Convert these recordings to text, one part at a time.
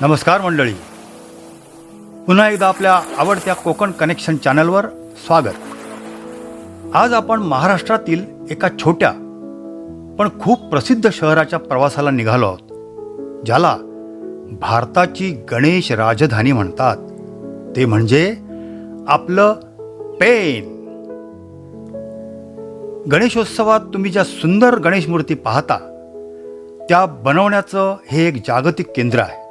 नमस्कार मंडळी. पुन्हा एकदा आपल्या आवडत्या कोकण कनेक्शन चॅनलवर स्वागत. आज आपण महाराष्ट्रातील एका छोट्या पण खूप प्रसिद्ध शहराच्या प्रवासाला निघालो आहोत. ज्याला भारताची गणेश राजधानी म्हणतात. ते म्हणजे आपलं पेन गणेशोत्सवात तुम्ही ज्या सुंदर गणेश मूर्ती पाहता त्या बनवण्याचं हे एक जागतिक केंद्र आहे.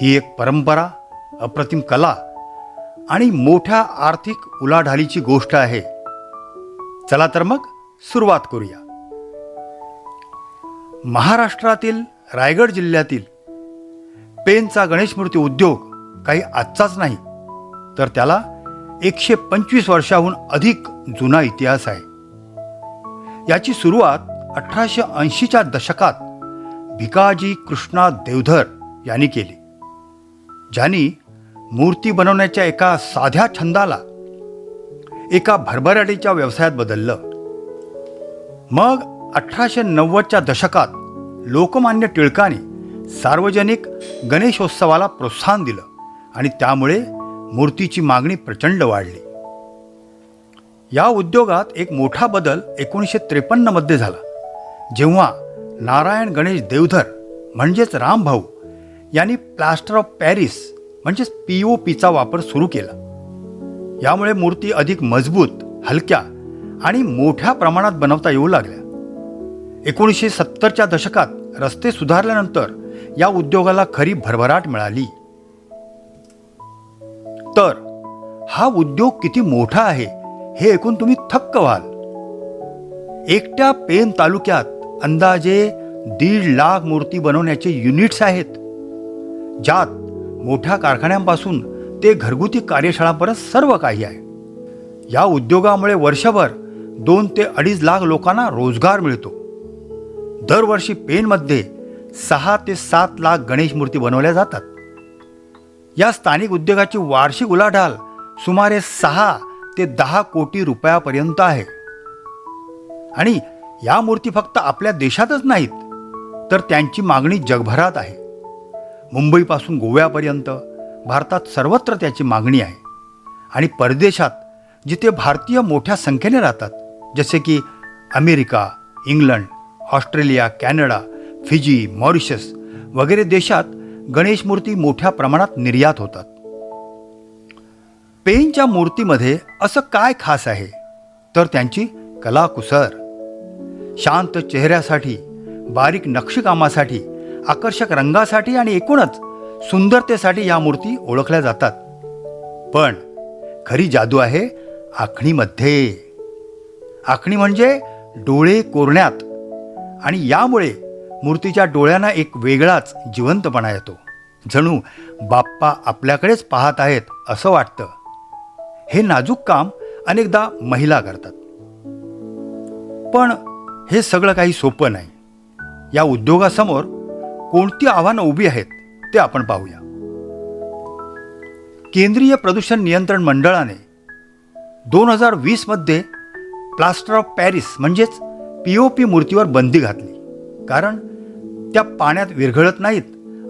ही एक परंपरा अप्रतिम कला आणि मोठ्या आर्थिक उलाढालीची गोष्ट आहे. चला तर मग सुरुवात करूया. महाराष्ट्रातील रायगड जिल्ह्यातील पेनचा गणेश मूर्ती उद्योग काही आजचाच नाही तर त्याला एकशे पंचवीस वर्षाहून अधिक जुना इतिहास आहे. याची सुरुवात अठराशे ऐंशीच्या दशकात भिकाजी कृष्णा देवधर यांनी केली. ज्यांनी मूर्ती बनवण्याच्या एका साध्या छंदाला एका भरभराटीच्या व्यवसायात बदललं. मग अठराशे नव्वदच्या दशकात लोकमान्य टिळकांनी सार्वजनिक गणेशोत्सवाला प्रोत्साहन दिलं आणि त्यामुळे मूर्तीची मागणी प्रचंड वाढली. या उद्योगात एक मोठा बदल एकोणीसशे त्रेपन्नमध्ये झाला जेव्हा नारायण गणेश देवधर म्हणजेच रामभाऊ यांनी प्लास्टर ऑफ पॅरिस म्हणजेच पी ओ पीचा वापर सुरू केला. यामुळे मूर्ती अधिक मजबूत हलक्या आणि मोठ्या प्रमाणात बनवता येऊ लागल्या. एकोणीसशे सत्तरच्या दशकात रस्ते सुधारल्यानंतर या उद्योगाला खरी भरभराट मिळाली. तर हा उद्योग किती मोठा आहे हे ऐकून तुम्ही थक्क व्हाल. एकट्या पेन तालुक्यात अंदाजे दीड लाख मूर्ती बनवण्याचे युनिट्स आहेत. ज्यात मोठ्या कारखान्यांपासून ते घरगुती कार्यशाळांपर्यंत सर्व काही आहे. या उद्योगामुळे वर्षभर दोन ते अडीच लाख लोकांना रोजगार मिळतो. दरवर्षी पेनमध्ये सहा ते सात लाख गणेश मूर्ती बनवल्या जातात. या स्थानिक उद्योगाची वार्षिक उलाढाल सुमारे सहा ते दहा कोटी रुपयापर्यंत आहे. आणि या मूर्ती फक्त आपल्या देशातच नाहीत तर त्यांची मागणी जगभरात आहे. मुंबईपासून गोव्यापर्यंत भारतात सर्वत्र त्याची मागणी आहे. आणि परदेशात जिथे भारतीय मोठ्या संख्येने राहतात जसे की America England Australia Canada Fiji Mauritius वगैरे देशात गणेश मूर्ती मोठ्या प्रमाणात निर्यात होतात. पेनच्या मूर्तीमध्ये असं काय खास आहे? तर त्यांची कलाकुसर. शांत चेहऱ्यासाठी बारीक नक्षीकामासाठी आकर्षक रंगासाठी आणि एकूणच सुंदरतेसाठी या मूर्ती ओळखल्या जातात. पण खरी जादू आहे आखणीमध्ये. आखणी म्हणजे डोळे कोरण्यात आणि यामुळे मूर्तीच्या डोळ्यांना एक वेगळाच जिवंतपणा येतो. जणू बाप्पा आपल्याकडेच पाहत आहेत असं वाटतं. हे नाजूक काम अनेकदा महिला करतात. पण हे सगळं काही सोपं नाही. या उद्योगासमोर कोणती आव्हानं उभी आहेत ते आपण पाहूया. केंद्रीय प्रदूषण नियंत्रण मंडळाने दोन हजार वीसमध्ये प्लास्टर ऑफ पॅरिस म्हणजेच पी ओ पी मूर्तीवर बंदी घातली. कारण त्या पाण्यात विरघळत नाहीत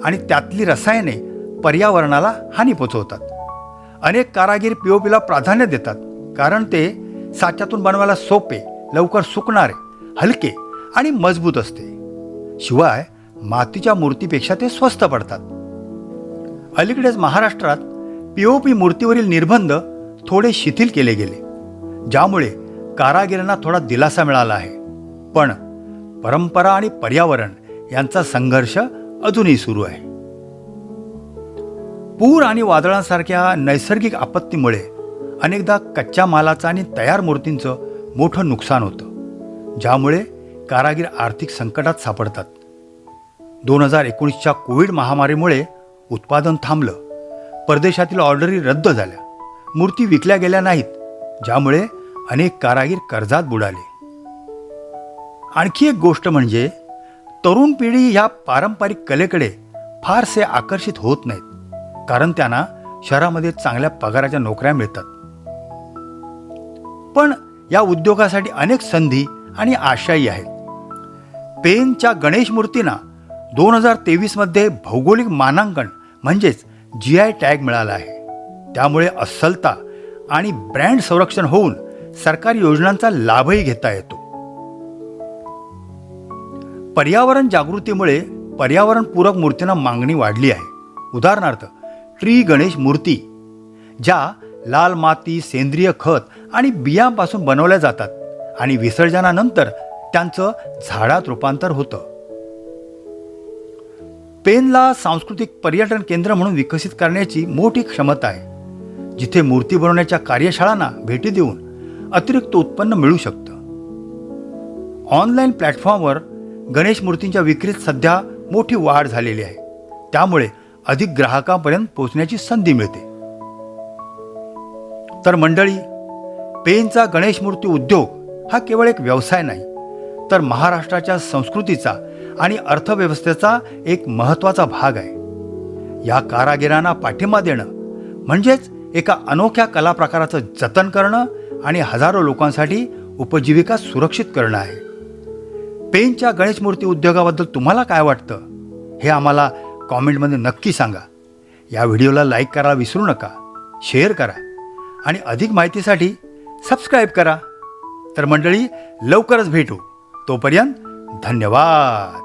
आणि त्यातली रसायने पर्यावरणाला हानी पोचवतात. अनेक कारागीर पी ओ पीला प्राधान्य देतात. कारण ते साच्यातून बनवायला सोपे लवकर सुकणारे हलके आणि मजबूत असते. शिवाय मातीच्या मूर्तीपेक्षा ते स्वस्त पडतात. अलीकडेच महाराष्ट्रात पी ओ पी मूर्तीवरील निर्बंध थोडे शिथिल केले गेले ज्यामुळे कारागिरांना थोडा दिलासा मिळाला आहे. पण परंपरा आणि पर्यावरण यांचा संघर्ष अजूनही सुरू आहे. पूर आणि वादळांसारख्या नैसर्गिक आपत्तीमुळे अनेकदा कच्च्या मालाचं आणि तयार मूर्तींचं मोठं नुकसान होतं ज्यामुळे कारागीर आर्थिक संकटात सापडतात. दोन हजार एकोणीसच्या कोविड महामारीमुळे उत्पादन थांबलं. परदेशातील ऑर्डरी रद्द झाल्या. मूर्ती विकल्या गेल्या नाहीत ज्यामुळे अनेक कारागीर कर्जात बुडाले. आणखी एक गोष्ट म्हणजे तरुण पिढी ह्या पारंपरिक कलेकडे फारसे आकर्षित होत नाहीत कारण त्यांना शहरामध्ये चांगल्या पगाराच्या नोकऱ्या मिळतात. पण या उद्योगासाठी अनेक संधी आणि आशाही आहेत. पेनच्या गणेश मूर्तींना दोन हजार तेवीसमध्ये भौगोलिक मानांकन म्हणजेच जी आय टॅग मिळाला आहे. त्यामुळे अस्सलता आणि ब्रँड संरक्षण होऊन सरकारी योजनांचा लाभही घेता येतो. पर्यावरण जागृतीमुळे पर्यावरणपूरक मूर्तींना मागणी वाढली आहे. उदाहरणार्थ ट्री गणेश मूर्ती ज्या लाल माती सेंद्रिय खत आणि बियांपासून बनवल्या जातात आणि विसर्जनानंतर त्यांचं झाडात रूपांतर होतं. पेनला सांस्कृतिक पर्यटन केंद्र म्हणून विकसित करण्याची मोठी क्षमता आहे. जिथे मूर्ती बनवण्याच्या कार्यशाळांना भेटी देऊन अतिरिक्त उत्पन्न मिळू शकतं. ऑनलाईन प्लॅटफॉर्मवर गणेश मूर्तींच्या विक्रीत सध्या मोठी वाढ झालेली आहे. त्यामुळे अधिक ग्राहकांपर्यंत पोहोचण्याची संधी मिळते. तर मंडळी पेनचा गणेश मूर्ती उद्योग हा केवळ एक व्यवसाय नाही तर महाराष्ट्राच्या संस्कृतीचा आणि अर्थव्यवस्थेचा एक महत्त्वाचा भाग आहे. या कारागिरांना पाठिंबा देणं म्हणजेच एका अनोख्या कला प्रकाराचं जतन करणं आणि हजारो लोकांसाठी उपजीविका सुरक्षित करणं आहे. पेनच्या गणेश मूर्ती उद्योगाबद्दल तुम्हाला काय वाटतं? हे आम्हाला कॉमेंटमध्ये नक्की सांगा. या व्हिडिओला लाईक करायला विसरू नका शेअर करा आणि अधिक माहितीसाठी सबस्क्राईब करा. तर मंडळी लवकरच भेटू. तोपर्यंत धन्यवाद.